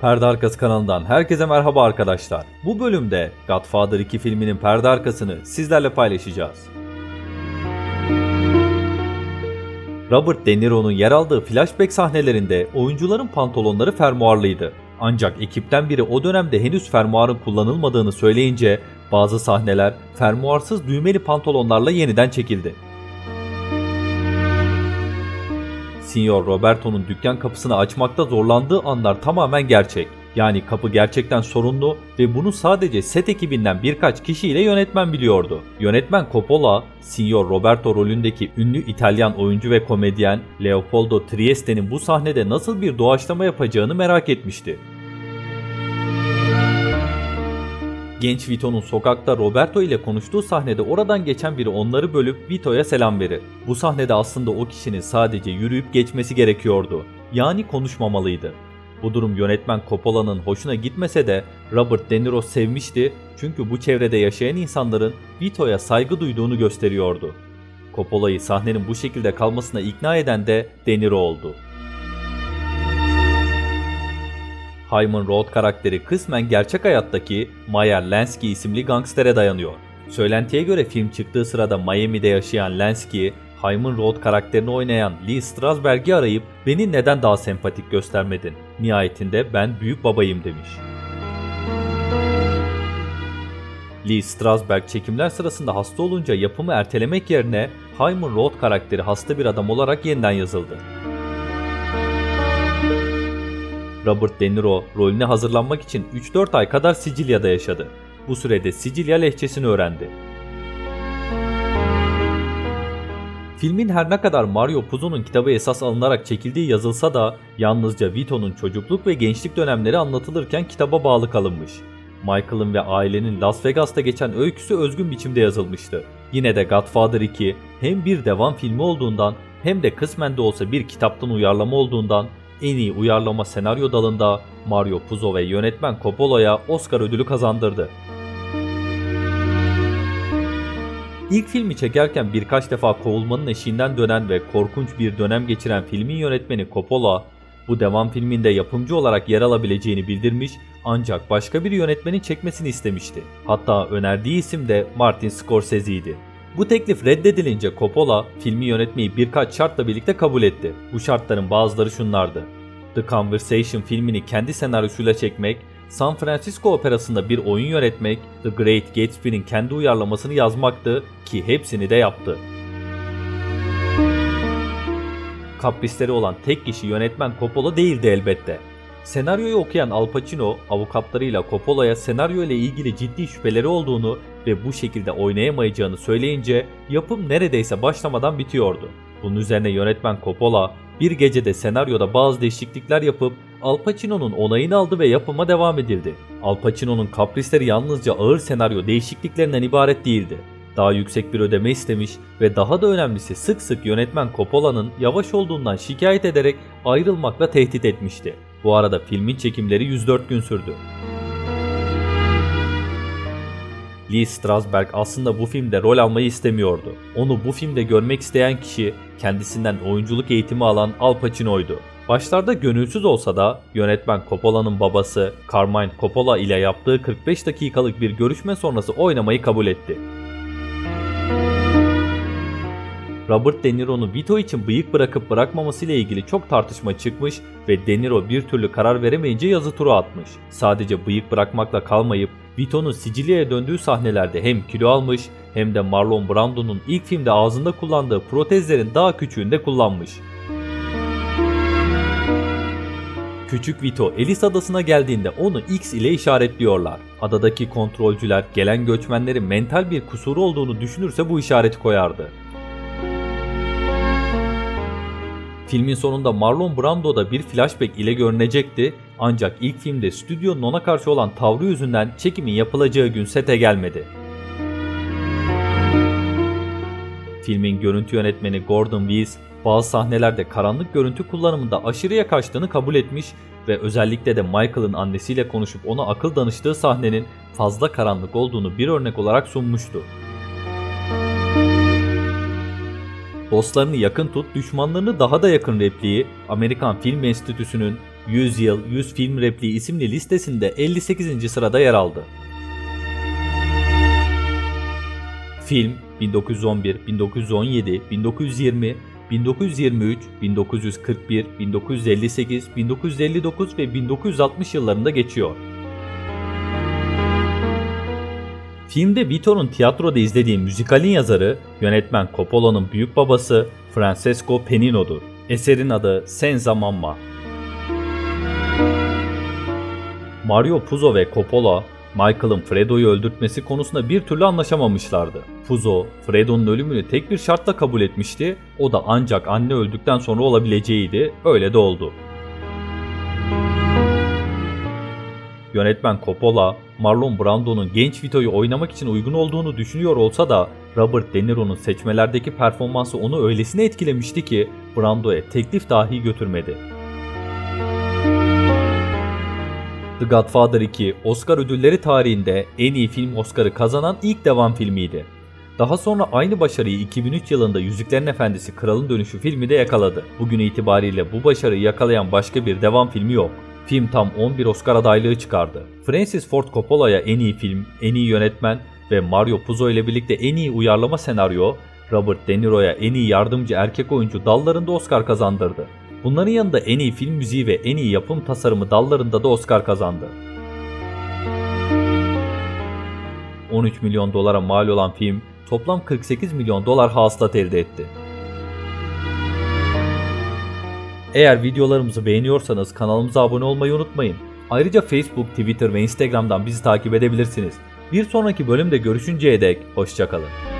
Perde Arkası kanalından herkese merhaba arkadaşlar. Bu bölümde Godfather 2 filminin perde arkasını sizlerle paylaşacağız. Robert De Niro'nun yer aldığı flashback sahnelerinde oyuncuların pantolonları fermuarlıydı. Ancak ekipten biri o dönemde henüz fermuarın kullanılmadığını söyleyince bazı sahneler fermuarsız düğmeli pantolonlarla yeniden çekildi. Signor Roberto'nun dükkan kapısını açmakta zorlandığı anlar tamamen gerçek. Yani kapı gerçekten sorunlu ve bunu sadece set ekibinden birkaç kişiyle yönetmen biliyordu. Yönetmen Coppola, Signor Roberto rolündeki ünlü İtalyan oyuncu ve komedyen Leopoldo Trieste'nin bu sahnede nasıl bir doğaçlama yapacağını merak etmişti. Genç Vito'nun sokakta Roberto ile konuştuğu sahnede oradan geçen biri onları bölüp Vito'ya selam verir. Bu sahnede aslında o kişinin sadece yürüyüp geçmesi gerekiyordu. Yani konuşmamalıydı. Bu durum yönetmen Coppola'nın hoşuna gitmese de Robert De Niro sevmişti çünkü bu çevrede yaşayan insanların Vito'ya saygı duyduğunu gösteriyordu. Coppola'yı sahnenin bu şekilde kalmasına ikna eden de De Niro oldu. Hyman Road karakteri kısmen gerçek hayattaki Meyer Lansky isimli gangstere dayanıyor. Söylentiye göre film çıktığı sırada Miami'de yaşayan Lansky, Hyman Road karakterini oynayan Lee Strasberg'i arayıp beni neden daha sempatik göstermedin? Nihayetinde ben büyük babayım demiş. Lee Strasberg çekimler sırasında hasta olunca yapımı ertelemek yerine Hyman Road karakteri hasta bir adam olarak yeniden yazıldı. Robert De Niro rolüne hazırlanmak için 3-4 ay kadar Sicilya'da yaşadı. Bu sürede Sicilya lehçesini öğrendi. Filmin her ne kadar Mario Puzo'nun kitabı esas alınarak çekildiği yazılsa da yalnızca Vito'nun çocukluk ve gençlik dönemleri anlatılırken kitaba bağlı kalınmış. Michael'ın ve ailenin Las Vegas'ta geçen öyküsü özgün biçimde yazılmıştı. Yine de Godfather 2 hem bir devam filmi olduğundan hem de kısmen de olsa bir kitaptan uyarlama olduğundan en iyi uyarlama senaryo dalında Mario Puzo ve yönetmen Coppola'ya Oscar ödülü kazandırdı. İlk filmi çekerken birkaç defa kovulmanın eşiğinden dönen ve korkunç bir dönem geçiren filmin yönetmeni Coppola, bu devam filminde yapımcı olarak yer alabileceğini bildirmiş ancak başka bir yönetmenin çekmesini istemişti. Hatta önerdiği isim de Martin Scorsese'ydi. Bu teklif reddedilince Coppola filmi yönetmeyi birkaç şartla birlikte kabul etti. Bu şartların bazıları şunlardı. The Conversation filmini kendi senaryosuyla çekmek, San Francisco Operası'nda bir oyun yönetmek, The Great Gatsby'nin kendi uyarlamasını yazmaktı ki hepsini de yaptı. Kaprisleri olan tek kişi yönetmen Coppola değildi elbette. Senaryoyu okuyan Al Pacino, avukatlarıyla Coppola'ya senaryo ile ilgili ciddi şüpheleri olduğunu ve bu şekilde oynayamayacağını söyleyince yapım neredeyse başlamadan bitiyordu. Bunun üzerine yönetmen Coppola bir gecede senaryoda bazı değişiklikler yapıp Al Pacino'nun onayını aldı ve yapıma devam edildi. Al Pacino'nun kaprisleri yalnızca ağır senaryo değişikliklerinden ibaret değildi. Daha yüksek bir ödeme istemiş ve daha da önemlisi sık sık yönetmen Coppola'nın yavaş olduğundan şikayet ederek ayrılmakla tehdit etmişti. Bu arada filmin çekimleri 104 gün sürdü. Lee Strasberg aslında bu filmde rol almayı istemiyordu. Onu bu filmde görmek isteyen kişi kendisinden oyunculuk eğitimi alan Al Pacino'ydu. Başlarda gönülsüz olsa da yönetmen Coppola'nın babası Carmine Coppola ile yaptığı 45 dakikalık bir görüşme sonrası oynamayı kabul etti. Robert De Niro'nu Vito için bıyık bırakıp bırakmaması ile ilgili çok tartışma çıkmış ve De Niro bir türlü karar veremeyince yazı tura atmış. Sadece bıyık bırakmakla kalmayıp Vito'nun Sicilya'ya döndüğü sahnelerde hem kilo almış hem de Marlon Brando'nun ilk filmde ağzında kullandığı protezlerin daha küçüğünü de kullanmış. Küçük Vito Elis adasına geldiğinde onu X ile işaretliyorlar. Adadaki kontrolcüler gelen göçmenlerin mental bir kusuru olduğunu düşünürse bu işareti koyardı. Filmin sonunda Marlon Brando da bir flashback ile görünecekti ancak ilk filmde stüdyonun ona karşı olan tavrı yüzünden çekimin yapılacağı gün sete gelmedi. Filmin görüntü yönetmeni Gordon Weiss bazı sahnelerde karanlık görüntü kullanımında aşırıya kaçtığını kabul etmiş ve özellikle de Michael'ın annesiyle konuşup ona akıl danıştığı sahnenin fazla karanlık olduğunu bir örnek olarak sunmuştu. Dostlarını yakın tut, düşmanlarını daha da yakın repliği Amerikan Film Enstitüsü'nün 100 Yıl 100 Film Repliği isimli listesinde 58. sırada yer aldı. Film 1911, 1917, 1920, 1923, 1941, 1958, 1959 ve 1960 yıllarında geçiyor. Filmde Vito'nun tiyatroda izlediği müzikalin yazarı, yönetmen Coppola'nın büyük babası Francesco Penino'dur. Eserin adı Senza Mamma. Mario Puzo ve Coppola, Michael'ın Fredo'yu öldürtmesi konusunda bir türlü anlaşamamışlardı. Puzo, Fredo'nun ölümünü tek bir şartla kabul etmişti, o da ancak anne öldükten sonra olabileceğiydi, öyle de oldu. Yönetmen Coppola, Marlon Brando'nun genç Vito'yu oynamak için uygun olduğunu düşünüyor olsa da Robert De Niro'nun seçmelerdeki performansı onu öylesine etkilemişti ki Brando'ya teklif dahi götürmedi. The Godfather 2, Oscar ödülleri tarihinde en iyi film Oscar'ı kazanan ilk devam filmiydi. Daha sonra aynı başarıyı 2003 yılında Yüzüklerin Efendisi Kralın Dönüşü filmi de yakaladı. Bugün itibariyle bu başarıyı yakalayan başka bir devam filmi yok. Film tam 11 Oscar adaylığı çıkardı. Francis Ford Coppola'ya en iyi film, en iyi yönetmen ve Mario Puzo ile birlikte en iyi uyarlama senaryo, Robert De Niro'ya en iyi yardımcı erkek oyuncu dallarında Oscar kazandırdı. Bunların yanında en iyi film müziği ve en iyi yapım tasarımı dallarında da Oscar kazandı. 13 milyon dolara mal olan film toplam 48 milyon dolar hasılat elde etti. Eğer videolarımızı beğeniyorsanız kanalımıza abone olmayı unutmayın. Ayrıca Facebook, Twitter ve Instagram'dan bizi takip edebilirsiniz. Bir sonraki bölümde görüşünceye dek hoşçakalın.